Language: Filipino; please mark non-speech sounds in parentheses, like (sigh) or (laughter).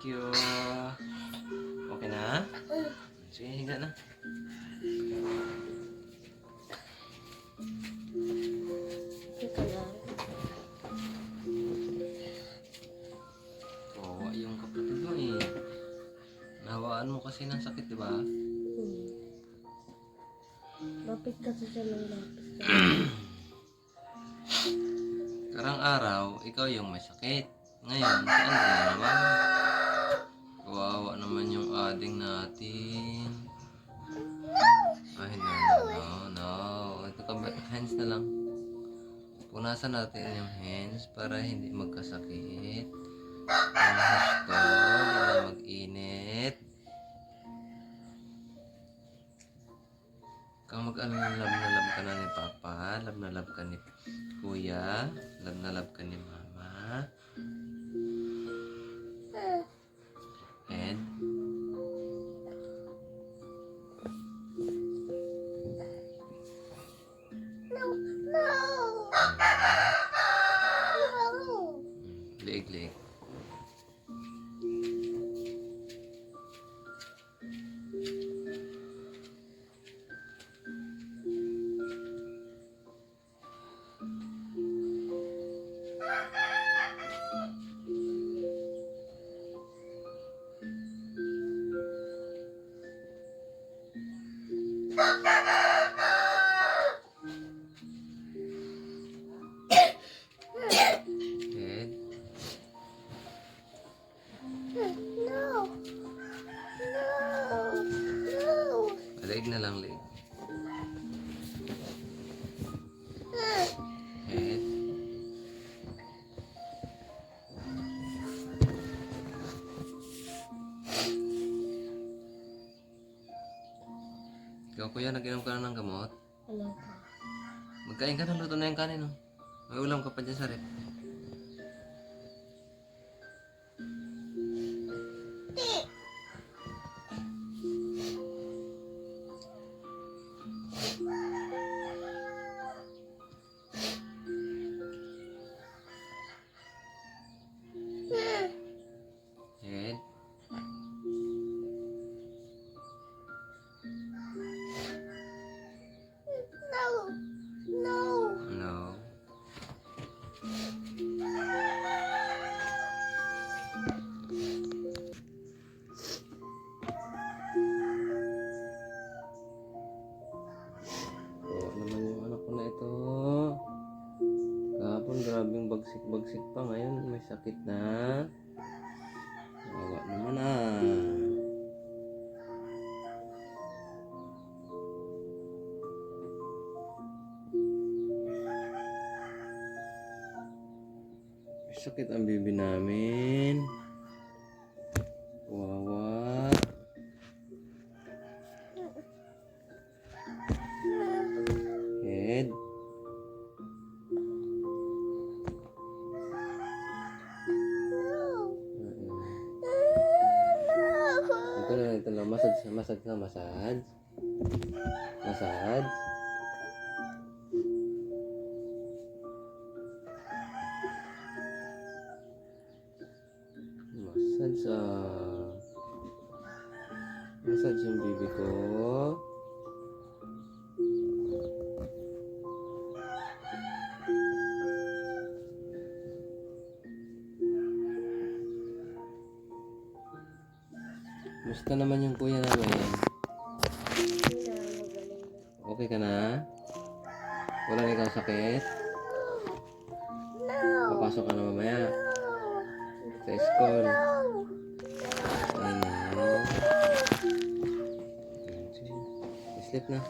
You. Okay na? Sige, higa na. Kawawa yung kapatid mo eh. Nahawaan mo kasi ng sakit, di ba? Hmm. Lapit kasi siya ng lapit. (clears throat) Karang araw, ikaw yung may sakit. Ngayon, si Andrea naman natin. Ay, no, no, no. Ito ka, hands na lang. Punasan natin yung hands para hindi magkasakit. Ang husto, hindi na mag-init. Kung mag-alala, na love ka na ni Papa, love na love ka ni Kuya, love na love ka ni Mama. Liig na lang, liig. Head. Ikaw kuya, nag-inom ka na ng gamot? Wala pa. Magkain ka na, luto na yung kanin. Oh. May ulam ka pa dyan sa rep. bagsik-bagsik pa. Ngayon may sakit na. Kawawa naman ah. Sakit ang bibi namin. Massage, massage na, massage. Massage. Massage, ah. Massage yung bibi ko. Musta naman yung kuya namin? Na magaling na. Okay ka na? Wala na ikaw sakit? Papasok ka na mamaya sa school. No! Ay, no. Sleep na.